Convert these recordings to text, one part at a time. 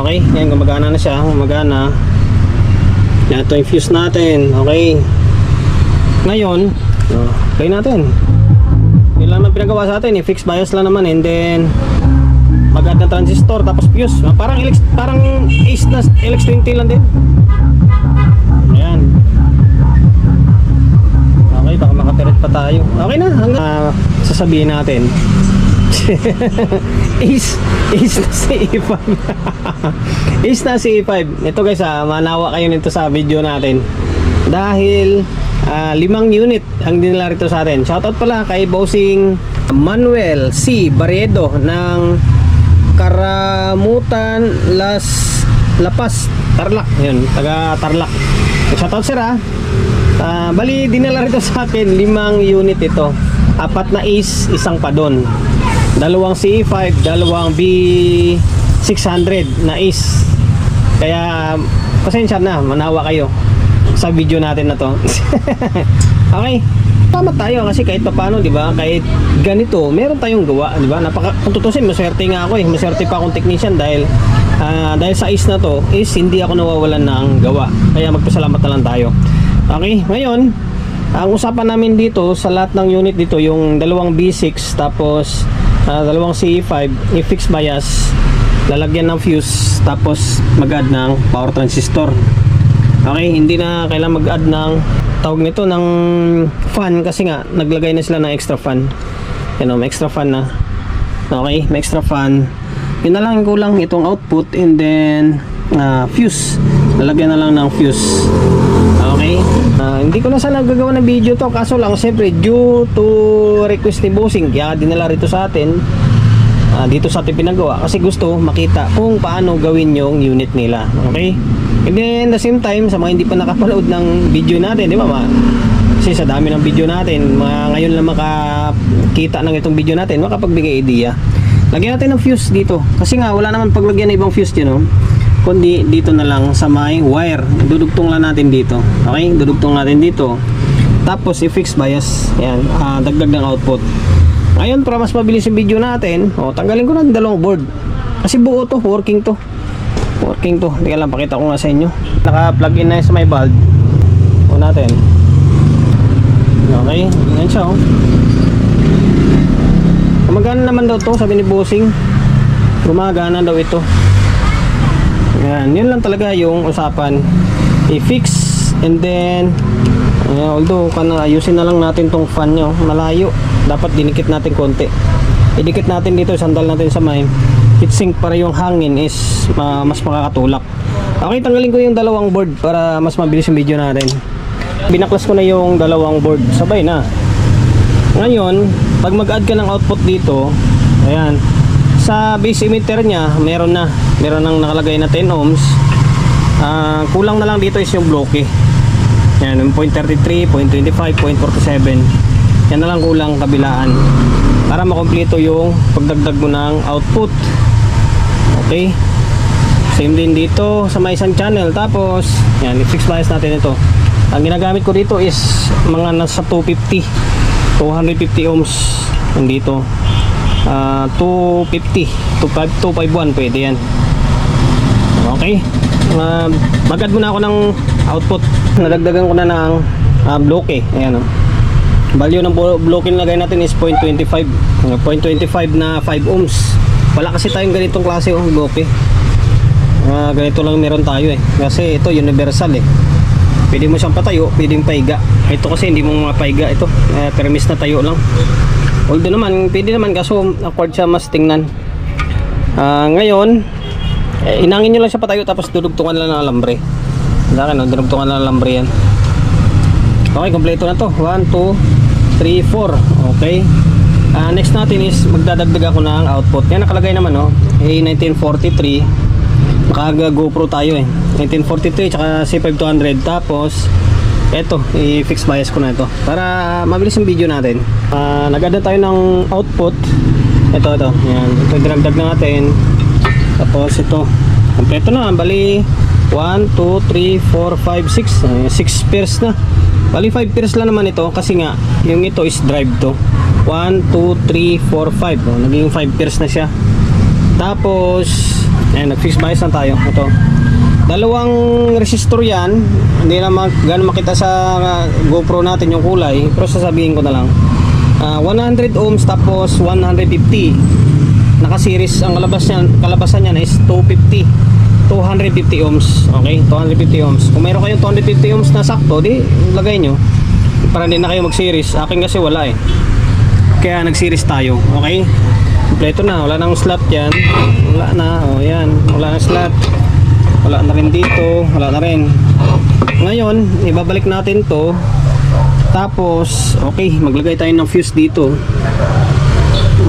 Okay, yan gumagana na siya, gumagana. Yan ito yung fuse natin. Okay. Ngayon, oh, play natin. Yun lang ang pinagawa sa atin, i-fix bias lang naman and then mag-add ng transistor tapos fuse. Ah, Parang LX, parang ace na LX20 lang din. Ayan. Okay, baka makapirit pa tayo. Okay na, hanggang ah, sasabihin natin. ace, ace na si E5. ace na si E5. Ito guys, ah, manawa kayo nito sa video natin. Dahil ah, limang unit ang dinala rito sa atin. Shoutout pala kay Bossing Manuel C. Barredo ng Karamutan Las Lapas Tarlac. Yun, taga Tarlac. Shoutout sir ah. Ah, bali dinala rito sa akin limang unit ito. Apat na is, isang padon. Dalawang CE5, dalawang B600 na is. Kaya pasensya na, manawa kayo sa video natin na to. okay. Tama tayo kasi kahit pa paano, 'di ba? Kahit ganito, meron tayong gawa, 'di ba? Napaka kung tutusin, maswerte nga ako eh. Maswerte pa akong technician dahil ah, dahil sa is na to is hindi ako nawawalan ng gawa. Kaya magpasalamat na lang tayo. Okay, ngayon, ang usapan namin dito sa lahat ng unit dito, yung dalawang B6 tapos ah, dalawang CE5, i-fix bias, lalagyan ng fuse tapos mag-add ng power transistor. Okay, hindi na kailangan mag-add ng tawag nito ng fan kasi nga naglagay na sila ng extra fan. Yan o, may extra fan na. Okay, may extra fan. Yun na lang ang kulang itong output and then ah, fuse. Lalagyan na lang ng fuse. Okay? Ah, hindi ko na sana gagawa ng video to kaso lang siyempre due to request ni Bossing kaya dinala rito sa atin ah, dito sa ating pinagawa kasi gusto makita kung paano gawin yung unit nila. Okay? And then the same time sa mga hindi pa nakapanood ng video natin, di ba ma? Kasi sa dami ng video natin, mga ngayon lang makakita ng itong video natin, makapagbigay idea. Lagyan natin ng fuse dito. Kasi nga, wala naman paglagyan ng ibang fuse dito, no? Kundi dito na lang sa may wire. Dudugtong lang natin dito. Okay? Dudugtong natin dito. Tapos, i-fix bias. Yan. ah, dagdag ng output. Ngayon, para mas mabilis yung video natin, oh, tanggalin ko na yung dalawang board. Kasi buo to, working to. Working to. Teka lang, pakita ko nga sa inyo. Naka-plug in na sa may bulb. O natin. Okay, yan siya oh. Gumagana naman daw to, sabi ni Bossing. Gumagana daw ito. Yan, yun lang talaga yung usapan. I-fix and then uh, although kana ayusin na lang natin tong fan nyo. Malayo. Dapat dinikit natin konti. Idikit natin dito sandal natin sa may heatsink para yung hangin is ma- mas makakatulak. Okay tanggalin ko yung dalawang board para mas mabilis yung video natin. Binaklas ko na yung dalawang board. Sabay na. Ngayon pag mag-add ka ng output dito ayan sa base emitter nya meron na meron nang nakalagay na 10 ohms. Ah, kulang na lang dito is yung bloke yan yung 0.33, 0.25, 0.47 yan na lang kulang kabilaan. Para makompleto yung pagdagdag mo ng output. Okay? Same din dito sa may isang channel. Tapos yan i-fix bias natin ito. Ang ginagamit ko dito is mga nasa 250 250 ohms nandito. Ah, 250 25, 251 pwede yan okay. Uh, mag-add muna ako ng output. Nadagdagan ko na ng uh, bloke. Ayan o value ng blo- bloke na lagay natin is 0.25 Uh, 0.25 na 5 ohms. Wala kasi tayong ganitong klase oh bloke. Ah, ganito lang meron tayo eh. Kasi ito universal eh. Pwede mo siyang patayo pwedeng paiga. Ito kasi hindi mo mapaiga ito. Uh, permis na tayo lang. Although naman pwede naman kaso accord siya mas tingnan. Ah, ngayon eh, inangin nyo lang siya patayo tapos dudugtungan lang ng alambre. Wala no dudugtungan lang ng alambre yan. Okay kompleto na to. 1, 2, 3, 4 okay. Ah, next natin is magdadagdag ako ng output. Yan nakalagay naman no A1943 nakaga GoPro tayo eh. 1943 tsaka C5200 tapos eto i-fix bias ko na ito. Para mabilis yung video natin. Ah, nag-add na tayo ng output. Ito ito yan. Ito dinagdag na natin tapos ito kompleto na bali 1, 2, 3, 4, 5, 6 6 pairs na bali 5 pairs lang naman ito kasi nga yung ito is drive to 1, 2, 3, 4, 5 oh, naging 5 pairs na siya tapos Ayan, nag-fix bias lang tayo. Ito. Dalawang resistor yan. Hindi na mag, gano'n makita sa uh, GoPro natin yung kulay. Pero sasabihin ko na lang. Ah, 100 ohms tapos 150. Naka-series ang kalabas niyan, kalabasan niyan is 250. 250 ohms. Okay? 250 ohms. Kung meron kayong 250 ohms na sakto, di lagay nyo. Para hindi na kayo mag-series. Akin kasi wala eh. Kaya nag-series tayo. Okay? Kompleto na. Wala nang slot yan. Wala na. O yan. Wala nang slot. Wala na rin dito. Wala na rin. Ngayon, ibabalik natin to. Tapos, okay, maglagay tayo ng fuse dito.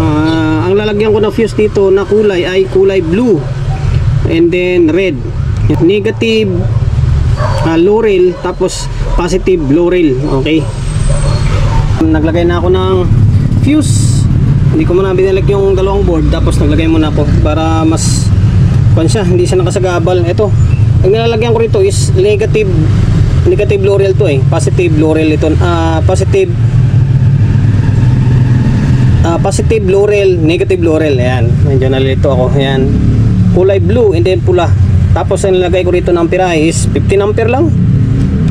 Ah, ang lalagyan ko ng fuse dito na kulay ay kulay blue. And then red. Negative ah, low rail tapos positive rail. Okay. Naglagay na ako ng fuse. Hindi ko muna binilag yung dalawang board tapos naglagay muna ako para mas pan siya, hindi siya nakasagabal. Ito, ang nilalagyan ko rito is negative negative rail to eh. Positive rail ito. Ah, positive ah, positive rail, negative rail. Ayan, medyo nalilito ako. Ayan. Kulay blue and then pula. Tapos ang nilagay ko rito ng amperahe is 15 ampere lang.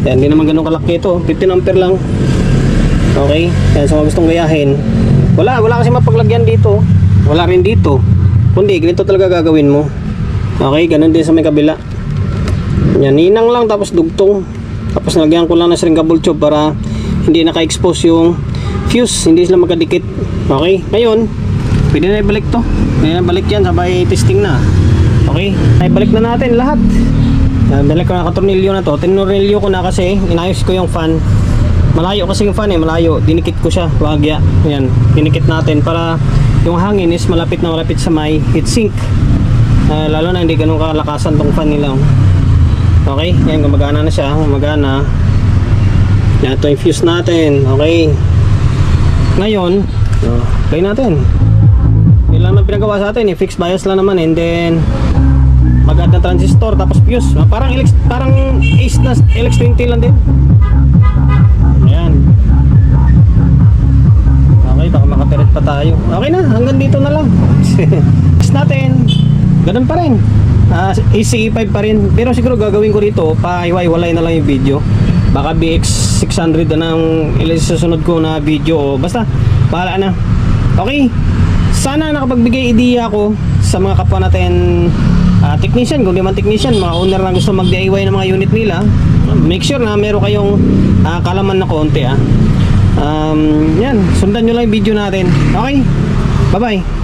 Ayan, hindi naman ganun kalaki ito. 15 ampere lang. Okay? Ayan, sa mga gustong gayahin. Wala, wala kasi mapaglagyan dito. Wala rin dito. Kundi, ganito talaga gagawin mo. Okay, ganun din sa may kabila. Yan, ninang lang tapos dugtong. Tapos nalagyan ko lang ng shrinkable tube para hindi naka-expose yung fuse, hindi sila magkadikit. Okay, ngayon, pwede na ibalik to. Pwede na balik yan, sabay testing na. Okay, ay balik na natin lahat. Balik ko na katornilyo na to. Tinurnilyo ko na kasi, inayos ko yung fan. Malayo kasi yung fan eh, malayo. Dinikit ko siya, wagya. Yan, dinikit natin para yung hangin is malapit na malapit sa may heatsink. Ah, lalo na hindi ganun kalakasan tong fan nila. oh. Okay, yan gumagana na siya, gumagana. Yan ito yung fuse natin. Okay. Ngayon, oh, play natin. Yun lang ang pinagawa sa atin, eh. fixed bias lang naman and then mag-add na transistor tapos fuse. Parang LX, parang Ace na LX20 lang din. Ayan. Okay, baka makapirit pa tayo. Okay na, hanggang dito na lang. Fix natin. Ganun pa rin. Ah, ACE5 pa rin. Pero siguro gagawin ko dito, pa-iwalay na lang yung video. Baka BX 600 na ang susunod ko na video. O basta, bahala na. Okay. Sana nakapagbigay idea ako sa mga kapwa natin ah, technician, kung di man technician, mga owner na gusto mag-DIY ng mga unit nila. Make sure na meron kayong ah, kalaman na konti ah. Um, yan, sundan nyo lang yung video natin. Okay? Bye-bye.